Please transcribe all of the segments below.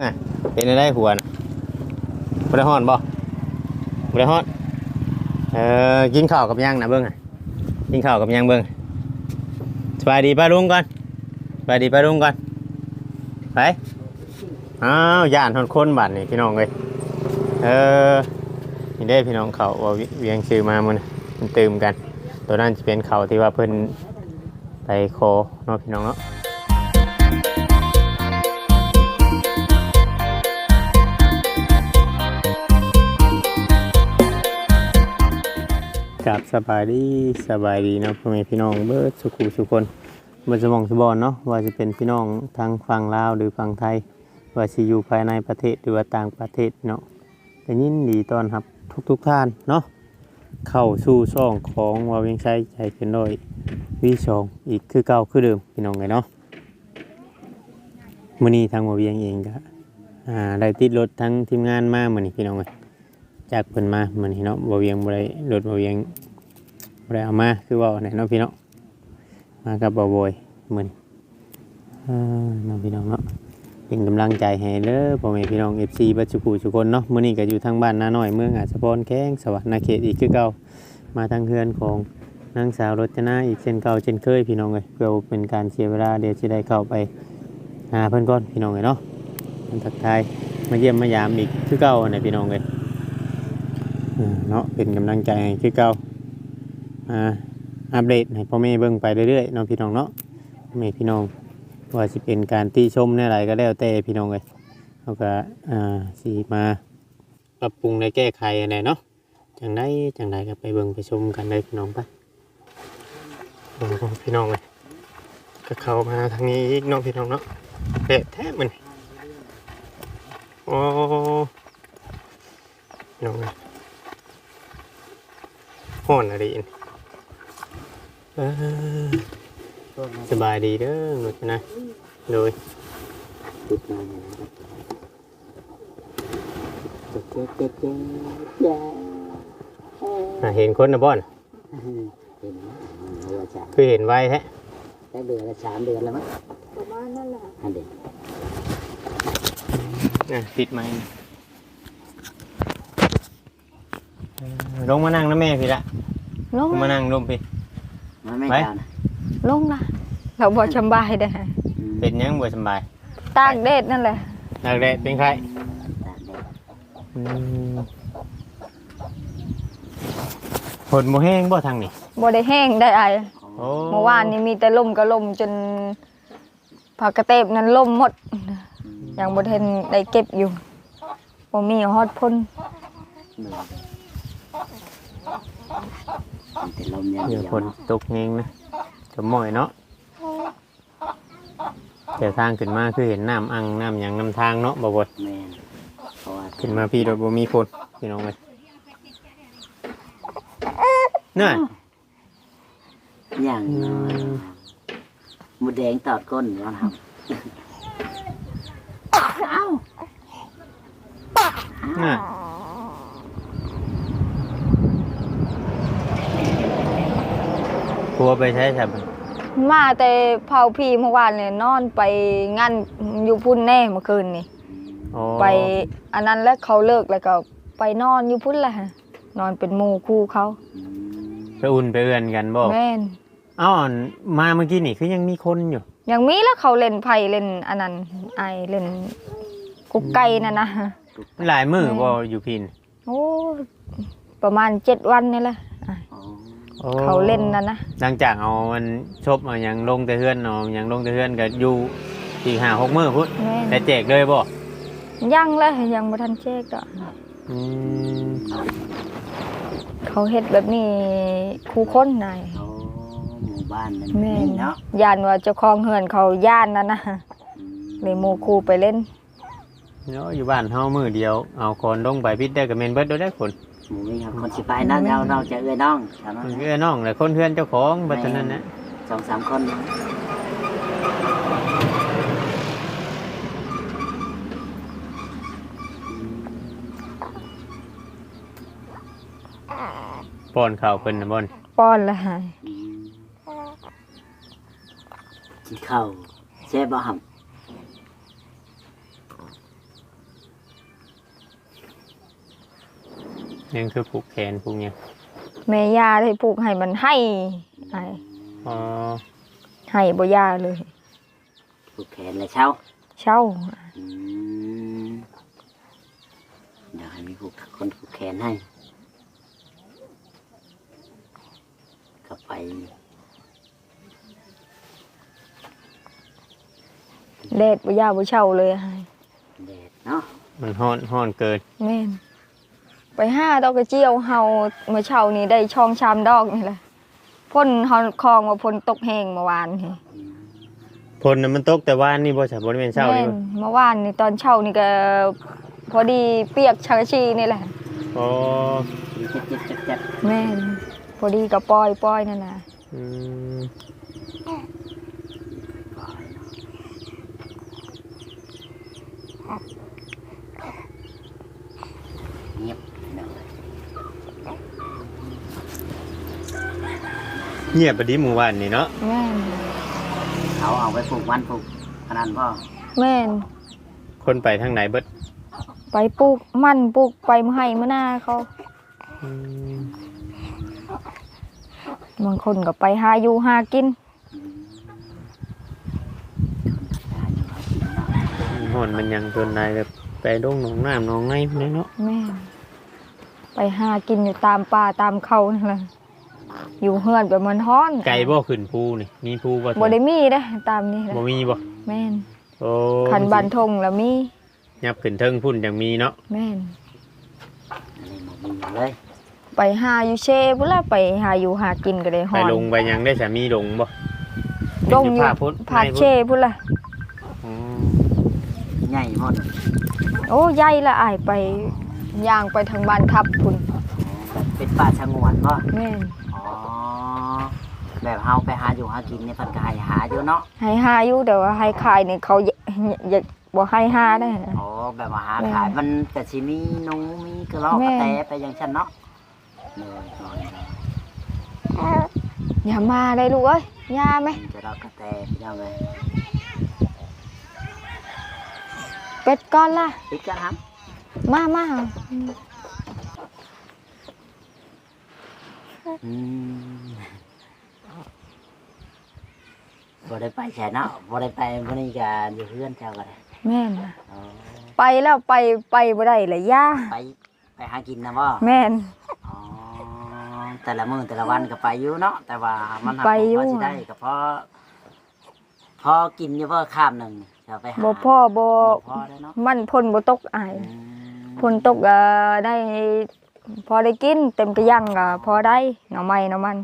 ไงเป็นอะไรหัวนะบ่ได้ฮ้อนบ่บ่ได้ฮ้อนเออกินข้าวกับหยังนะเบิ่งกินข้าวกับหยังเบิ่งสบายดีป้าลุงก่อนสบายดีป้าลุงก่อนไปอ้าวย่านทนคนบัดนี่พี่น้องเอ้ยเออนี่ได้พี่น้องเขาว่าเวียงซื้อมามื้อนี้มันตื่มกัน ตัวนั้นจะเป็นเขาที่ว่าเพิ่นไปโคเนาะพี่น้องเนาะ กับสบายดีสบายดีเนาะพ่อแม่พี่น้องเบิร์ดสุขุสุคนเบิดสมองสบอนเนาะว่าจะเป็นพี่น้องทางฝั่งลาวหรือฝั่งไทย ว่าสิอยู่ภายในประเทศหรือว่าต่างประเทศเนาะแต่ยินดีตอนรับทุกทุกท่านเนาะเข้าสู่ช่องของวาเวียงชัยใจเป็นร้อยวีสองอีกคือเก่าคือเดิมพี่น้องไงเนาะมื้อนี้ทางวาเวียงเองก็อ่าได้ติดรถทั้งทีมงานมาเหมือนี้พี่น้องเอ้ย จากเพิ่นมาเหมือนเนาะบ่เวียงบ่ได้รถบ่เวียงบ่ได้เอามาคือว่าเนี่ยเนาะพี่เนาะมากับบ่บอยเหมือนเออเนาะพี่น้องเนาะเป็นกำลังใจให้เด้อพ่อแม่พี่น้อง FC บัดสุขุทุกคนเนาะมื้อนี้ก็อยู่ทางบ้านนาน้อยเมืองอาสะพรแข้งสวรรค์นาเขตอีกคือเก่ามาทางเฮือนของนางสาวรจนาอีกเช่นเก่าเช่นเคยพี่น้องเอ้ยเพื่อเป็นการเสียเวลาเดี๋ยวสิได้เข้าไปหาเพิ่อนก่อนพี่น้องเอ้ยเนาะมันทักทายมาเยี่ยมมายามอีกคือเก่าเนี่ยพี่น้องเอ้ย เนาะเป็นกำลังใจให้คือเก่าอ่าอัปเดตให้พ่อแม่เบิ่งไปเรื่อยๆเนาะพี่น้องเนาะแม่พี่น้องว่าสิเป็นการตีชมในอะไรก็แล้วแต่พี่น้องเลยเขาก็อ่าสิมาปรับปรุงในแก้ไขอะไรเนาะจังไดจังไดก็ไปเบิ่งไปชมกันเลยพี่น้องปโอ้โหพี่น้องเลยก็เข้ามาทางนี้อีกเนาะพี่น้องเนาะเละแท้มันโอ้น้องเลย ห้อนอะไรอินเออสบายดีเด้อหนูชนะโดยติดมาเนี่ยนะครับเจ๊เจ๊เจ๊เจ๊เจ๊อะเห็นคนนะบ่อนเห็นไหมเรือจ่าคือเห็นไว้แฮะได้เดือนละสามเดือนแล้วมั้งประมาณนั่นแหละอันเด็กอะติดไหมเออ ลงมานั่งนะแม่พี่ละลลงงมานั่งลงพี่มันไม่ไปกล้านะลงนะเราบ่สำบายเด้ออืมเป็นหยังบ่สำบายตากแดดนั่นแหละนักแดดเป็นใครตากแดดอืมฝนบ่แห้งบ่ทางนี้บ่ได้แห้งได้ไอโอ้เมื่อวานนี้มีแต่ลมก็ลมจนผักกระเตบนั้นลมหมดยังบ่ทันได้เก็บอยู่บ่มีฮอดพ่นหนึ่ง มันเป็นลมอย่างเดี๋เดียยววฝนเนาะตกเองนะจะหม่อยเนาะแต่ทางขึ้นมาคือเห็นน้ำอังน้ำหยังน้ำทางเนาะบ่บ่แม่นเพราะว่าขึ้นมาพี่โดยบ่มีฝนพี่น้องเลยน่ะอย่างน้อยหมูแดงตอดก้นแล้วครับเอ้าน่ะ กลัวไปใช้ใช่ปะมาแต่เผาพี่เมื่อวานเนี่ยนอนไปงานอยู่พุ่นแน่เมื่อคืนนี่อ๋อไปอันนั้นแล้วเขาเลิกแล้วก็ไปนอนอยู่พุ่นแหละนอนเป็นหมู่คู่เขาอืมไปอุ่นไปเอือนกันบ่แม่นเอ้าวมาเมื่อกี้นี่คือยังมีคนอยู่ ยังมีแล้วเขาเล่นไพ่เล่นอันนั้นไอเล่นกุ๊กไก่นั่นนะหลายมือบ่อยู่พินโอ้ประมาณเจ็ดวันนี่แหละอะอ๋อ โอ้เขาเล่นนั่นนะหลังจากเอามันชบเอาหยังลงแต่เฮือนเอาหยังลงแต่เฮือนก็อยู่อีกห้าหกมื้อพุ่นแม่แต่นแจกเลยบ่ยังเลยยังบ่ทันเช็คดอกอืมเขาเฮ็ดแบบนี้คู่คนนายเขาหมู่บ้านนั่นแม่นนี่เนาะย่านว่าเจ้าของเฮือนเขาย่านนั่นนะอืมเลยหมู่คู่ไปเล่นเนาะอยู่บ้านเฮามื้อเดียวเอาคนลงไปพิดได้ก็แม่นเบิดโดดได้คน หมู่นี่ครับคนสิไปนั่นเราเราจะเอื้อน้องเท่านั้นมันนะคือน้องแหละคนเฮือนเจ้าของบัดเท่านั้นนะสองสามคนนะป้อนข้าวเพิ่นน่ะบ่นป้อนละหายอืมกินข้าวแซ่บบ่ห่ ยังคือผูกแขนผูกหยังแม่ย่าได้ปลูกให้มันให้ให้อ๋อให้บ่ย่าเลย ผูกแขนเลยเช้าเช่าอืมเดี๋ยวให้มีผูกคนผูกแขนให้ก็ไปแดดบ่ย่าบ่เช่าเลยให้แดดเนาะมันฮ้อนฮ้อนเกินแม่น ไปห้าดอกกระเจียวเฮาเมื่อเช้านี้ได้ช่องชามดอกนี่แหละพ่นเฮาคลองว่าพ่นตกแห้งเมื่อวานนี่พลน่ะมันตกแต่ว่านนี่บ่ใช่บ่ได้เป็นเช้าแม่นี่นบ่เมื่อวานนี่ตอนเช้านี่ก็พอดีเปียกชากะชีนี่แหละอ๋อเจ็ดเจ็ดเจ็ดเจ็ดแม่นพอดีกับปอยปอยนั่นน่ะอืม เงียบเนาะ เงียบไปดิหมู่บ้านนี่เนาะแม่นเขาเอาไปปลูกวันปลูกขนาดพ่อแม่นคนไปทางไหนเบิดไปปลูกมันปลูกไปมาให้มื้อหน้าเขา อืมบางคนก็ไปหาอยู่หากินฮ้อนมันยังจนได้แบบไปดงหนองน้ำหนองในพุ่นนี่เนาะแม่นไปหากินอยู่ตามป่าตามเขานั่นแหละ อยู่เฮือนแบบมันฮ้อนไก่บ่ขึ้นภูนี่ มีภูบ่บ่ได้มีเด้ตามนี้แหละบ่มีบ่แม่นโอ้คันบันทงแล้วมียับขึ้นเทิงพุ่นจังมีเนาะแม่นอันนี้หมดมีเลยไปหาอยู่เชพุ่นละไปหาอยู่หากินก็ได้ฮ้ไปอนลงไปยังได้สามีลงบ่ลงอยู่ภาพพุทธผาเชพุ่นละอ๋อใหญ่หมดโอ้ใหญ่ละอายไปย่างไปทางบ้านทับพุ่นแบบเป็นป่าชะงวนพ่อแม่นอ๋อ แบบเฮาไปหาอยู่หากินเนี่ยเพิ่นก็ให้หาอยู่เนาะให้หาอยู่แต่ว่าให้ขายนี่เขาอยอยากบ่ให้หาได้อ๋อแบบว่าหาแม่ขายมันก็สิมีหนูมีกระรอกแม่ กระแตไปอย่างฉันเนาะเลยก่อนเนาะอย่ามาได้ลูกเอ้ยย่าไหมกระรอกกระแตพี่น้องเลยเป็ดก้อนล่ะ ปิดกันครับมามา อืมบ่ได้ไปแช่เนาะบ่ได้ไปบ่ได้ก็อยู่เพื่อนเจ้าก็ได้แม่นน่ะอ๋อไปแล้วไปไปบ่ได้เลยย่าไปไปหากินนะบ่ แม่น อ๋อแต่ละมื้อแต่ละวันก็ไปอยู่เนาะแต่ว่ามันหักไปอยู่พอสิได้ก็เพราะพอกินอยู่บ่ข้ามหนึงจะไปหาบ่พ่อบ่บ่พอได้เนาะมันพ่นบ่ตกอายอืมพ่นตกก็ได้ พอได้กินเต็มกระยังก็พอได้หน่อไม้หน่อมัน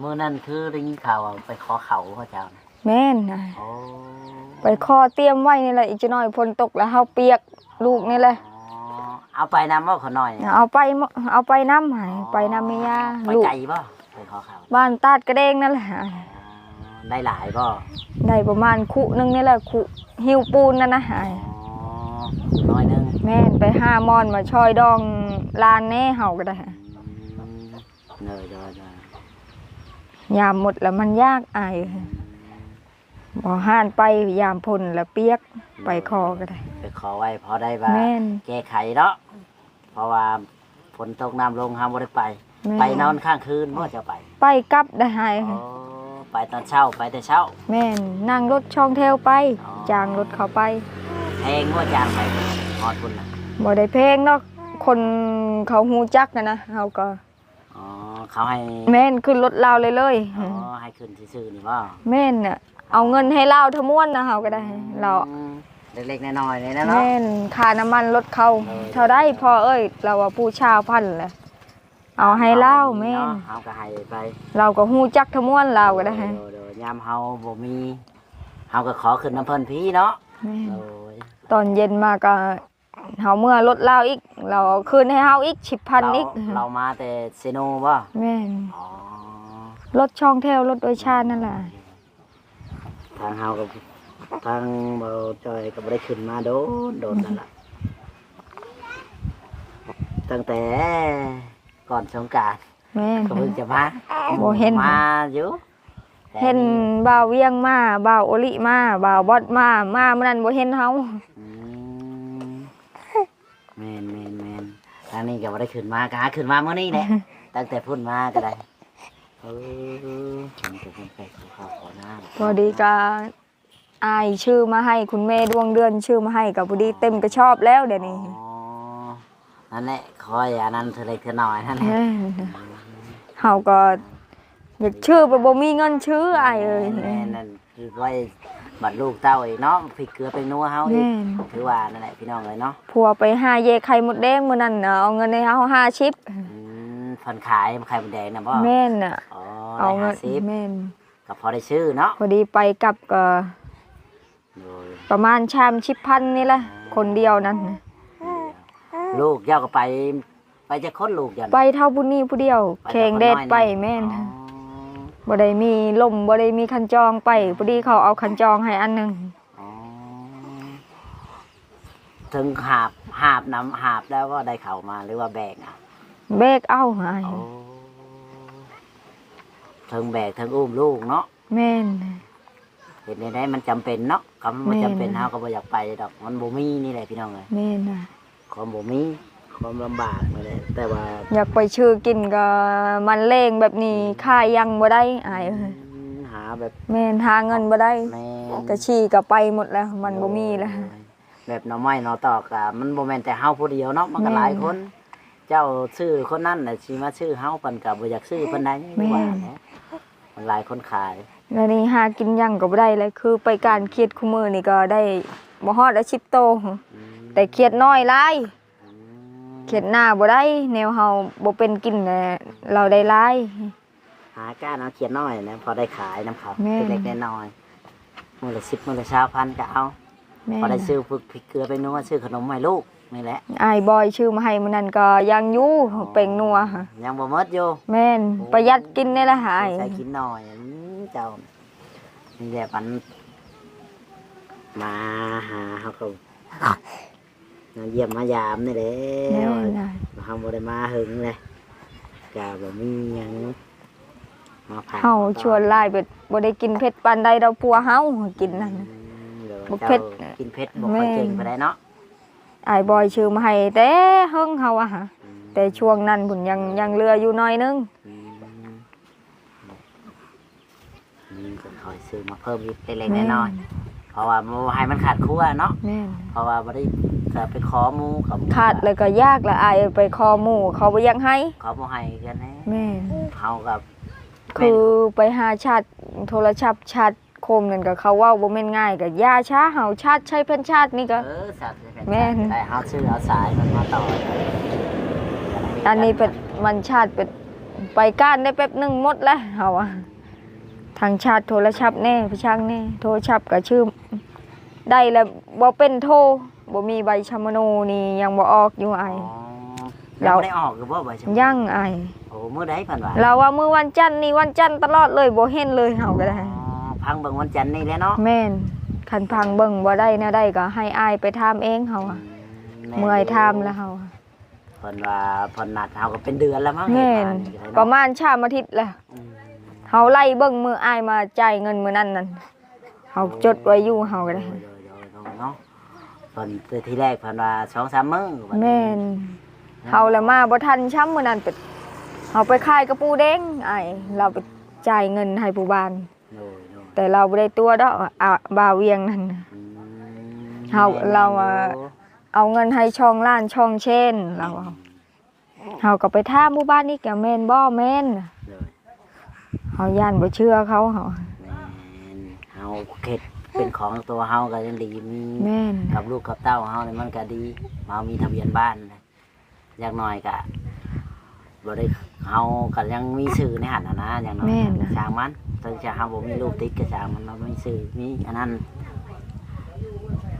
มื้อนั้นคือได้ยินข่าวว่าไปขอเขาเขาเจ้านะแม่นน่ะโอ้ไปคอเตรียมไว้นี่แหละอีกจะน้อยพ่นตกแล้วเฮาเปียกลูกนี่แหละ อ๋อเอาไปนำบ่ขอหน่อยเอาไปหมเอาไปน้ำหายไปน้ำเมียไปลูกไกลบ่ไปขอเขาบ้านตาดกระเด้งนั่นแหละอ๋อได้หลายบ่ได้ประมาณคุนึงนี่แหละคุหิวปูนนั่นนะหายอ๋อ น้อยหนึงแม่นไปห้ามอนมาช่อยดองลานแน่เฮาก็ได้อืมเนยเนยเนยยามหมดแล้วมันยากอายบ่ห้านไปยามพ่นแล้วเปียกไปคอก็ได้ ไปขอไว้พอได้ว่าแม่น แก้ไขเนาะเพราะว่าฝนตกน้ำลงห้ามบ่ได้ไป แม่ไปนอนข้างคืนบ่จะไปไปกลับได้หายโอ้ไปตอนเช้าไปแต่เช้า แม่นนั่งรถช่องแถวไปอ๋อจางรถเขาไป แพงว่าจางไปฮอดคุณน่ะบ่ได้เพลงเนาะคนเขาฮู้จักนะนะเฮาก็อ๋อเขาให้แม่นขึ้นรถลาวเลยเลยอ๋อให้ขึ้นซื่อๆนี่บ่แม่นน่ะเอาเงินให้ลาวทั้งม้วนนะเฮาก็ได้ เราอืมเล็กๆน้อยๆนี่นะเนาะแม่นค่าน้ำมันรถเขาเออเท่าได้พอเอ้ย เราว่าผู้ชาวพันแหละเอาให้เล่าแม่นเนาะเฮาก็ให้ไป เราก็ฮู้จักทั้งม้วนเราก็ได้เดี๋ยวเดี๋ยวยามเฮาบ่มีเฮาก็ขอขึ้นน้ำเพิ่นพี่เนาะ แม่นโอ้ยตอนเย็นมาก็เฮาเมื่อรถเราอีก เราเอาคืนให้เฮาอีกสิบพันเราอีกเรามาแต่เซโนบ่แม่นอ๋อรถช่องแถวรถโดยชาตินั่นแหละทางเฮากับทางเบาจอยก็บ่ได้ขึ้นมาโดนโดนนั่นล่ะตั้งแต่ก่อนสงกรารแม่นก็เพิ่งจะมาบ่เห็น มาอยู่แต่ เห็นบ่าวเวียงมาบ่าวโอลิมาบ่าวบอดมามามื้อนั้นบ่เห็นเฮาอืมแม่นแม่นแม่นทางนี้ก็บ่ได้ขึ้นมาก็หาขึ้นมาเมื่อนี้แหละตั้งแต่พุ่นมาก็ได้เออผมจะเป็นไปขอข้าวขอน้ำพอดีก็อายชื่อมาให้คุณแม่ดวงเดือนชื่อมาให้กับพอดีเต็มกระชอบแล้วเดี๋ยวนี้อ๋อนั่นแหละคอยอันนั้นเธอเล็กเธอน้อยนั่นแหละแม่นเฮาก็ อยากชื่อไปบ่มีเงินชื่ออายเอ้ยแม่นั่นคือไว้บัดลูกเต้าอีกเนาะพริกเกลือไปนัวเฮาอีกแม่นถือว่านั่นแหละพี่น้องเลยเนาะผัวไปหาเยไข่มดแดงมื้อนั้นน่ะเอาเงินให้เฮาห้าชิปอืมพันขายไข่มดแดงนะบ่แม่นน่ะอ๋อเอาได้เงิห้านสิบแม่นก็พอได้ชื่อเนาะพอดีไปกลับก็โดยประมาณชามชิปพันนี่แหละคนเดียวนั้นน่ะลูกเจ้าก็ไป ไปจะค้นลูกยันไปเท่าบุญนี่ผู้เดียวไปแข่งแดดไปแม่นอ๋อ บ่ได้มีลมบ่ได้มีคันจองไปพอดีเขาเอาคันจองให้อันหนึงอ๋อถึงหาบหาบน้ำหาบแล้วก็ได้เข่ามาหรือว่าแบกอะเบกเอาหายโอ้ถึงแบกถึงอุ้มลูกเนาะแม่น เห็นได้มันจำเป็นเนาะคำมันแม่นจำเป็นเฮาก็บ่อยากไปดอก มันบ่มีนี่แหละพี่น้องเอ้ยแม่นน่ะความบ่มี ความลำบากนี่แหละแต่ว่าอยากไปชื่อกินก็มันเลงแบบนี้ค่ายังบ่ได้อายเอ้ยหาแบบแม่นหาเงินบ่ได้แม่กะชี้ก็ไปหมดแล้ว มันบ่มีแล้ว แบบหน่อไม้หน่อตอกอะมันบ่แม่นแต่เฮาผู้เดียวเนาะมันก็แม่นหลายคน เจ้าชื่อคนนั้นน่ะสิมาชื่อเฮาเพิ่นก็บ่อยากชื่อเพิ่นได้แม่นว่าเนาะมันหลายคนขาย แล้วนี่หากินยังก็บ่ได้เลยคือไปการเครียดคู่มือนี่ก็ได้บ่ฮอดอาชีพโตอืมแต่เครียดน้อยหลายอืม เครียดหน้าบ่ได้แนวเฮาบ่เป็นกินน่ะเราได้หลาย หาก้านเอาเขียนน้อยนะพอได้ขายน้ำเขาแม่นเล็กๆน้อยๆมื้อละ10มื้อละ20,000ก็เอา แม่พอได้ซื้อพวกพริกเกลือไปนัวซื้อขนมให้ลูกนี่แหละอายบอยชื่อมาให้มื้อนั้นก็ยังอยู่เป็งนัวยังบ่หมดอยู่ แม่นประหยัดกินนี่แหละหายใส่กินหน่อยอืมเจ้านี่แหละมันมาหาเขาก็ มาเยี่ยมมายามนี่แหละแม่นน่ะเฮาบ่ได้มาหึงเลยกะบ่มีหยังมาผ่าเฮาชวนหลายเบ็ดบ่ได้กินเผ็ดปานใดดอกปัวเฮากินนั่นอืมเดี๋ยวบ่เจ้าเผ็ดกินเผ็ดบ่ค่อยเก่งปานใดเนาะอายบอยชื่อมาให้แต่เฮิงเฮาอะฮะอืมแต่ช่วงนั้นพุ่นยังยังเหลืออยู่หน้อยนึงอืมอืมก็คอยซื้อมาเพิ่มอีกเล็กๆแม่นน้อยๆ เพราะว่าบ่ให้มันขาดครัวเนาะแม่นเพราะว่าบ่ได้ก็ไปขอหมูกับขาดเลยก็ยากละอายไปคอหมู่เขาบ่ยังให้เขาบ่ให้กันแน่แม่นเฮากับคือไปหาชาติโทรศัพท์ชาติโคมนั่นก็เขาเว้าบ่แม่นง่ายก็ยาช้าเฮาชาติใช้เพิ่นชาตินี่ก็ เออสัตว์จะเป็นแม่น ได้เฮาซื้อเอาสายมันมาต่ออันนี้เป็นมันชาติเป็นไปก้านได้แป๊บหนึงหมดแล้วเฮาอะ ทางชาติโทรศัพท์แน่พี่ช่างแน่โทรศัพท์ก็ชื่อ ได้แล้วบ่เป็นโทรบ่มีใบชมโนนี่ยังบ่ออกอยู่ไอายอ๋อเรา เราได้ออกหรือบ่ใบชมพูยังไอายโอ้มื้อใดเพิ่นว่าเราว่ามื้อวันจันทร์นี่วันจันทร์ตลอดเลยบ่เห็นเลยเฮาก็ได้ อ๋อพังเบิ่งวันจันทร์นี่แหละเนาะแม่นคันพังเบิ่งบ่ได้แนะได้ก็ให้อายไปทำเองเฮาอะเมื่อยทำแล้วเฮาอะเพิ่นว่าเพิ่นนัดเฮาก็เป็นเดือนแล้วมั้งแม่นเหตุการณ์ประมาณชามอาทิตย์แล้วอืม เฮาไล่เบิ่งมืออายมาจ่ายเงินมื้อนั้นนั่นเฮาจดไว้อยู่เฮาก็ได้โดยๆๆเนาะเพิ่นแต่ที่แรกเพิ่นว่า2-3มื้อบัดนี้แม่นเฮาแล้วมาบ่ทันช้ำมื้อนั้นเป็ดเฮาไปขายกระปูแดงไอ้ายเราไปจ่ายเงินให้ผู้บ้าน โดยๆแต่เราบ่ได้ตัวดอกอะบ่าวเวียงนั่นน่ะอืมเฮาเราอะ เอาเงินให้ช่องล้านช่องเช่นเราเอาเฮาก็ไปถามหมู่บ้านนี้ก็แม่นบ่แม่นโดย เฮาย่านบ่เชื่อเขาเฮาแม่นเฮาเข็ดเป็นของตัวเฮาก็ยังดีมีแม่นกับลูกกับเต้าเฮานี่มันก็ดีมามีทะเบียนบ้านนะอย่างน้อยก็บ่ได้เฮาก็ยังมีชื่อในหันน่ะนะอย่างน้อยแม่นน่ะช่างมันถึงจะเฮาบ่มีลูกติดก็ช่างมันเรามีชื่อมีอันนั้น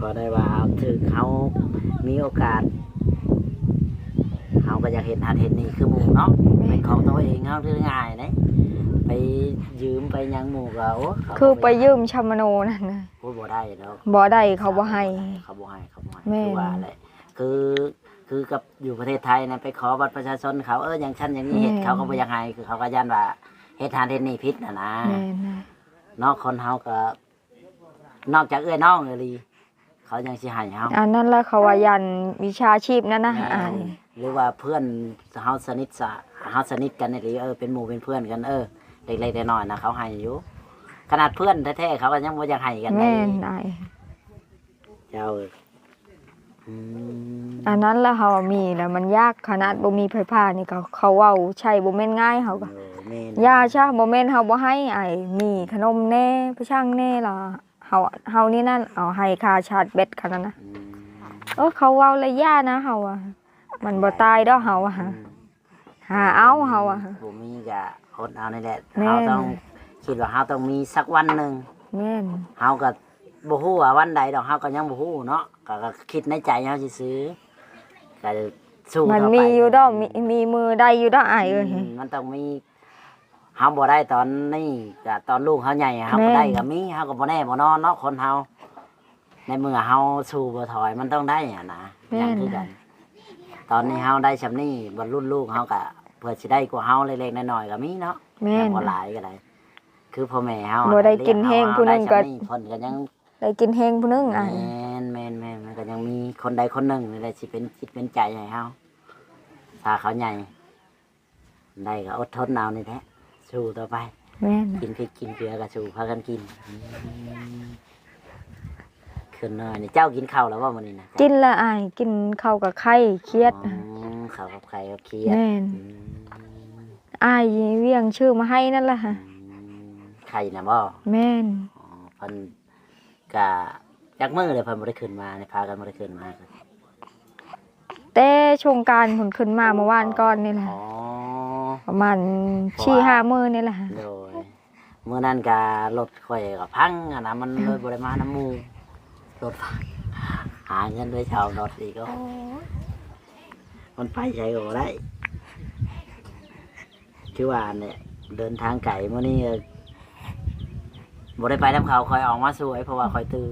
ก็ได้ว่าถึงเฮามีโอกาสเฮาก็อยากเห็นหัดเห็นนี่คือหมู่เนาะเป็นของตัวเองเฮาคือง่ายเด้ ไปยืมไปหยังหมู่ก็โอ้เขาก็คือไปยืมชมโนนั่นน่ะพูดบ่ได้ดอกบ่ได้เขาบ่ให้ เขาบ่ให้เขาบ่ให้แม่ คือนว่าอะไรคือคือกับอยู่ประเทศไทยนะไปขอบัตรประชาชนเขาเอออย่างฉันอย่างนี้เฮ็ดแม่นเขาก็บ่อยากให้คือเขาก็ย่านว่าเฮ็ดทานเฮ็ดนี่ผิดน่ะนะแม่นน่ะนอกคนเฮาก็นอกจากเอื้อยน้องเลยลีเขายังสิให้เฮาอันนั้นแหละเขาว่ายันวิชาชีพนั่นนะอายหรือว่าเพื่อนเฮาสนิทสะ เฮาสนิทกันนี่หรือเออเป็นหมู่เป็นเพื่อนกันเออเล็กๆน้อยๆนะเขาให้อยู่ขนาดเพื่อนแท้ๆเขาก็ยังบ่อยากให้กันเลแม่ยนอายเจ้าอืมอันนั้นแหละเขาว่ามีแล้วมันยากขนาดบ่มีไฟฟ้านี่ก็เขาเว้าใช่บ่แม่นง่ายเขาก็ โอ้แม่น ยาชาบ่แม่นเฮาบ่ให้ไอ้มีขนมแน่ผู้ช่างแน่ล่ะเฮาเฮานี่นั่นเอาให้ค่าชาร์จแบตขนาดนั้นนะอืมเออเขาเว้าเลยย่านะเฮาอะมันบ่ตายดอกเฮาอะอืม หาเอาเฮาอะบ่มีก็อดเอานี่แหละแม่น เฮาต้องคิดว่าเฮาต้องมีสักวันหนึงแม่นเฮาก็บ่ฮู้ว่าวันใดดอกเฮาก็ยังบ่ฮู้เนาะก็ก็คิดในใจเฮาซื่อๆก็สู้มันต่ไปมีอยู่ดอกมีมีมือได้อยู่ดอกอ้ายเอ้ย มมันต้องมีเฮาบ่ได้ตอนนี้ก็ตอนลูกเฮาใหญ่เฮาแม่บ่น ได้ก็มีเฮาก็บ่แน่บ่นอนเนาะคนเฮาในเมื่อเฮาสู้บ่ถอยมันต้องได้อะนะอย่างคือกัน ตอนนี้เฮาได้ชำนี้บรรลุลูกเฮาก็ เพื่อสิได้กว่าเฮาเล็กๆน้อยๆก็มีเนาะแม่แต่น บ่หลายก็ได้คือพ่อแม่เฮาบ่ได้กินแห้งผู้หนึ่งก็เลี้ยงเฮาได้ชำเพิ่นก็ยังได้กินแฮงผู้หนึงแมอ้ายนแมนแมนมันก็ยังมีคนใดคนหนึ่งนี่แหละสิเป็นจิตเป็นใจให้เฮาถ้าเขาใหญ่ได้ก็อดทนเอานี่แท้สู้ต่อไป แม่นกินพริกกินเกลือก็สู้พากันกินอืมขึ้นหน่อยนี่เจ้ากินข้าวแล้วว่ามื้อนี้นะกินละอ้ายกินข้าวกับไข่เครียดอ๋อ ข้าวกับไข่กับเคียดแม่นอืมอ้ายเวียงชื่อมาให้นั่นล่ะอืมไข่นะบ่แม่นอ๋อเพิ่นก็จักมื้อเลยเพิ่นบ่ได้ขึ้นมานี่พากันบ่ได้ขึ้นมาแต่โครงการผลขึ้นมาเมื่อวานก่อนนี่แหละอ๋อ ประมาณชี่ห้ามื้อนี่แหละโดยเมื่อนั้นก็รถข่อยก็พังอะนะมันเลยบริมาน้ำหมูรถพังหาเงินด้วยชาวรถอีกก็ มันไปใช้ก็บ่ได้คือว่าเนี่ยเดินทางไกลเมื่อนี้ก็บ่ได้ไปน้ำเขาคอยออกมาสวยเพราะว่าคอยตื้อ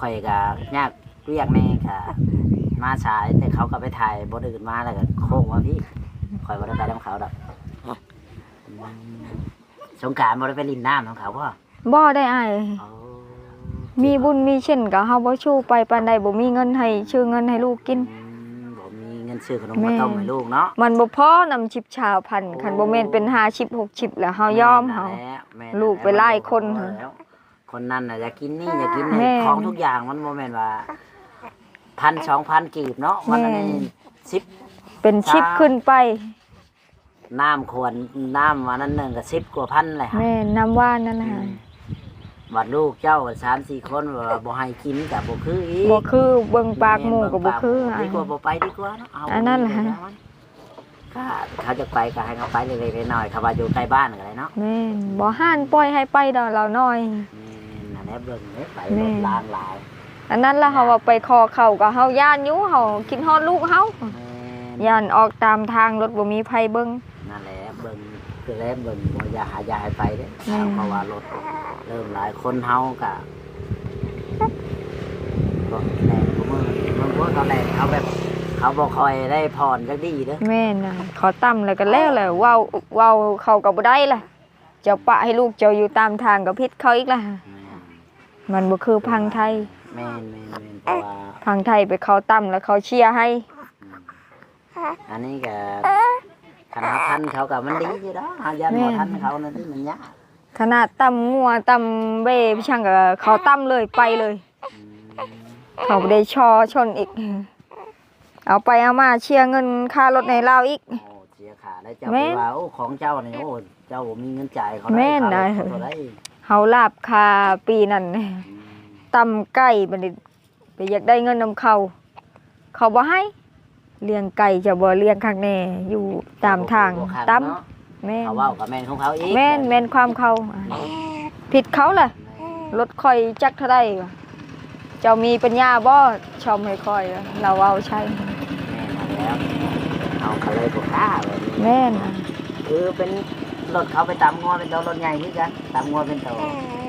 คอยก็ยากเรียกแน่ก็มาสายแต่เขาก็ไปถ่ายบนอื่นมาแล้วก็โค้งมาพี่คอยบ่ได้ไปน้ำเขาดอกสงกรารบ่ได้ไปลินน้ำของเขาพ่อบ่ได้อ้าย อ๋อมีบุญมีเช่นก็เฮาบ่ชูไปปานใดบ่มีเงินให้ชื่อเงินให้ลูกกินอืมบ่มีเงิน ซื้อขนมแม่ข้าวต้มให้ลูกเนาะมันบ่พอนำชิบชาวพันธุ์คันบ่แม่นเป็น50 60แล้วเฮายอมเฮาแม่แม่ลูกไปไล่คนแม่แล้วคนนั้นน่ะอยากกินนี่อยากกินแม่นี่ของทุกอย่างมันบ่แม่นว่าพันสองพันกีบเนาะมันอันแม่นี้สิบเป็นชิปขึ้นไป น้ำขวดน้ำวันนั้นหนึ่งก็สิบกว่าพันเลยแม่น้ำว่านนั่นน่ะ บัดลูกเจ้าสามสี่คนว่าบ่ให้กินกับบ่คืออีกบ่คือเบิ่งปากหมู่ก็บ่คือดีอ้ายกว่าบ่ไปดีกว่าเนาะเอาอันนั้นแหละก็เขาจะไปก็ให้เขาไปเล็กๆน้อยๆเขาว่าอยู่ใกล้บ้านก็ได้เนาะแม่นบ่ห้านปล่อยให้ไปดอกเราน้อยนี่นั่นแหละเบิ่งเด้ไปแม่รถล้างหลายอันนั้นล่ะเฮาว่าไปคอเข้าก็เฮาย่านอยู่เฮาคิดฮอดลูกเฮาแม่นย่านออกตามทางรถบ่มีไผเบิ่งนั่นแหละเบิ่ง คือแล้วเบิ่งบ่อย่าหาอย่าให้ไปเด้แม่เพราะว่ารถเริ่มหลายคนเฮาก็ก็แรงกูมือมันพวกตอนแรกเขาแบบเขาบ่ค่อยได้ผ่อนจักดีเด้อแม่น่ะขอต่ำแล้วก็แล้วแหละเว้าเว้าเขาก็บ่ได้ล่ะ เจ้าปะให้ลูกเจ้าอยู่ตามทางก็ผิดเขาอีกล่ะ มันบ่คือพังไทย แม่นแม่นแม่นเพราะว่า พังไทยไปเขาต่ำแล้วเขาเชียร์ให้ อันนี้ก็ คณะทันเขากับมันดีอยู่เนาะหายันบ่ทันเขานั่นที่มันยากขนาดต่ำงัวต่ำเบ้พี่ช่างก็เขาต่ำเลยไปเลยอืมเขาบ่ได้ชอชนอีก เอาไปเอามาเชียร์เงินค่ารถให้เราอีกโอ้เสียขาได้เจ้าแม่ไปนว่าโอ้ของเจ้านี่โอ้เจ้าบ่มีเงินจ่ายเขาแม่นได้ค่ารถเขาได้เฮาลาบคาปีนั้นอืมต่ำไก่บัดนี้ไปอยากได้เงินนำเขาเขาบ่ให้ เลี้ยงไก่จะบ่เลี้ยงข้างแน่อยู่ตามทางบ่คักตํเนาะแม่นเขาเว้ากับแม่นของเขาอีกแม่นแม่นความเขาผิดเขาล่ะรถค่อยจักเท่าใดวะเจ้ามีปัญญาบ่ชอมให้ค่อยอะเราเอาใช้แม่นแล้วเอาเขาเลยบ่กล้าแบบนี้แม่นอะคือเป็นรถเขาไปตามงัวเป็นตัวรถใหญ่คือกันตามงัวเป็นตัว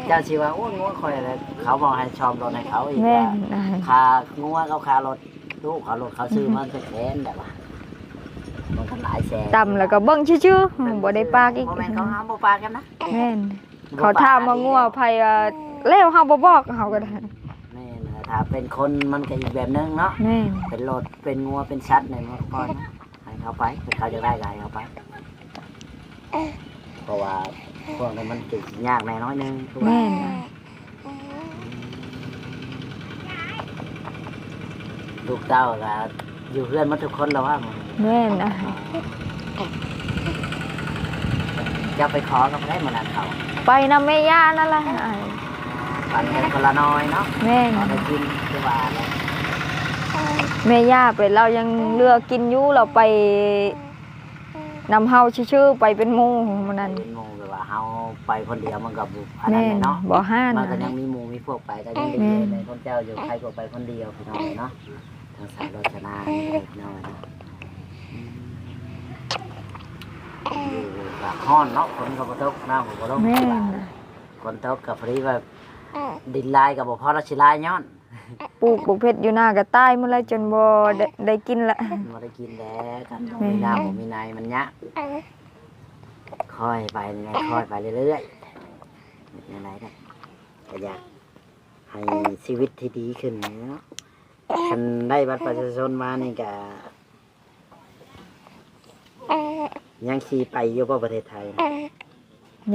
เจ้าสิว่าโอ้งัวข่อยอะไรเขาบอกให้ชอมรถให้เขาอีกแม่ว่านอะค่างัวเขาค่ารถ ลูกเขารถเขาซื้อมันเป็นแสนแต่ว่ามันก็หลายแสนต่ำแล้วก็เบิ่งชื่อๆบ่ได้ปากอีกบ่แม่นเขาห้ามบ่ปากกันนะแม่นเขาถามว่างัวไผอะแล้วเฮาบ่บอกเขาก็ได้แม่นะถ้าเป็นคนมันก็อีกแบบนึงเนาะแม่นเป็นรถเป็นงัวเป็นชัดในมันก่อนให้เขาไปถ้เขาจะได้ก็ให้เขาไปเพราะว่าพวกนี้มันจุยากแน่น้อยนึงคือว่าแม่นนะ ลูกเต้าก็อยู่เพื่อนหมาทุกคนแล้วว่ามึงแม่นนะจะไปขอกับได้มานัดเขาไปนำแม่ย่านั่นแหละอ้ายปันเงินคนละน้อยเนาะแม่นเอาไปกินคือว่าเลยแม่ย่าไปเรายังเลือกกินอยู่เราไปนำเฮาชื่อๆไปเป็นหมู่มันนั่นเป็นหมูแบบว่าเฮาไปคนเดียวมันกับบุอันนั้แม่นนเนาะ บ่ห้านมันก็นะ ยังมีหมูมีพวกไปก็ยังดีแม่เลยคนเจ้าอยู่ใครก็ไปคนเดียวพี่น้องเนาะ ทางสายรถชนะนี่เลยพี่น้องเนาะอยู่กับห้อนเนาะฝนกับตกน้ำกับตกแม่นนะฝนตกกับพอดีแบบดินลายกับบ่พอเราสิลายย้อนปลูกบุกเพชรอยู่หน้ากระใต้เมื่อไรจนบ่ได้ได้กินละ มาได้กินแล้วกันแม่ มีน้ำผมมีในมันยะค่อยไปไงค่อยไปเรื่อยๆยังไงได้ก็อยากให้ชีวิตที่ดีขึ้นเนาะ คันได้บัตรประชาชนมานี่ก็ยังขี่ไปอยู่บ่ประเทศไทยนะ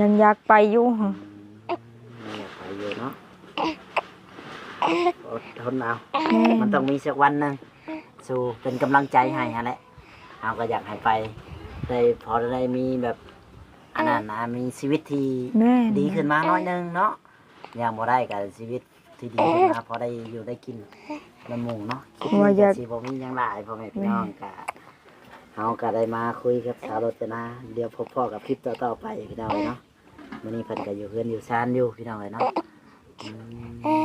ยังอยากไปอยู่อืมยังอยากไปอยู่เนาะอดทนเอาแม่มันต้องมีสักวันหนึ่งสู้เป็นกำลังใจให้ฮะแหละเอาก็อยากให้ไปได้พอได้มีแบบอันนั้นนะมีชีวิตที่ แม่ดีขึ้นมาหน้อยหนึงเนาะอย่างบ่ได้กับชีวิตที่ดีขึ้นมาพอได้อยู่ได้กิน น้ำหมูเนาะคิดว่าว่าอยาก สิบ่มีหยังหลายพ่อแม่พี่น้องกะเฮาก็ได้มาคุยกับสาวรจนาเดี๋ยวพบพ่อกับคลิปต่อๆไปพี่น้องเนาะมื้อนี้เพิ่นก็อยู่เพื่อนอยู่ซานอยู่พี่น้องเลยเนาะอื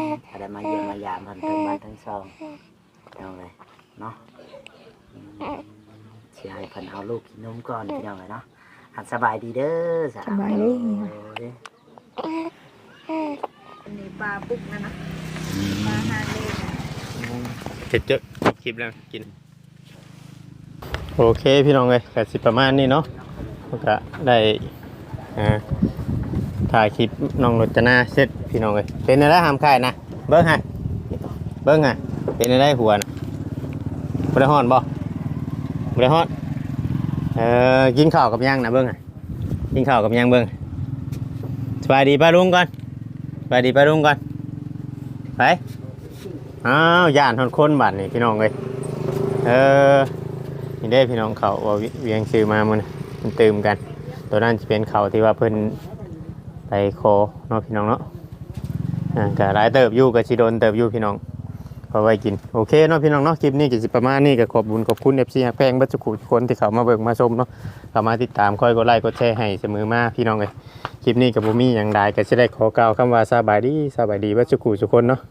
มก็ได้มาเยี่ยมมายามเพิ่นทั้งบ้านทั้งซองพี่น้องเลยเนาะอืมสิให้เพิ่นเอาลูกกินนมก่อนพี่น้องเลยเนาะอันสบายดีเด้อสาวสบายดีโอ้ยนี่ปลาปุกนะนะปลาหาเลนะ เสร็จเจอะคลิปแล้วกิน โอเคพี่น้องเลยก็สิประมาณนี้เนาะก็ได้ถ่ายคลิปน้องรจนาเสร็จพี่น้องเลยเป็นอะไรหามค่ายนะเบิ้งฮะเบิ้งฮะเป็นอะไรหัวนะบริหอนบ่บริหอนเออกินข้าวกับยังนะเบิ้งฮะกินข้าวกับยังเบิ้งสบายดีป้าลุงก่อนสบายดีป้าลุงก่อนไป อ้าวย่านทนคนบัดนี่พี่น้องเลยเออนี่ได้พี่น้องเขาว่าเวียงซื้อมามันมันตื่มกัน ตัวนั้นจะเป็นเขาที่ว่าเพิ่นไปโคเนาะพี่น้องเนาะอ่าก็หลายเติบอยู่กับชิโดนเติบอยู่พี่น้องพอไว้กินโอเคเนาะพี่น้องเนาะคลิปนี้ก็สิประมาณนี้ก็ขอบบุญขอบคุณเอฟซีแพงบัจจุกุทุคนที่เขามาเบิ่งมาชมเนาะเขามาติดตามคอยกดไลค์กดแชร์ให้เสมอมาพี่น้องเลยคลิปนี้กับบุมี่อย่างใดก็จะได้ขอกล่าวคำว่าสบายดีสบายดีบัจจุกุทุกคนเนาะ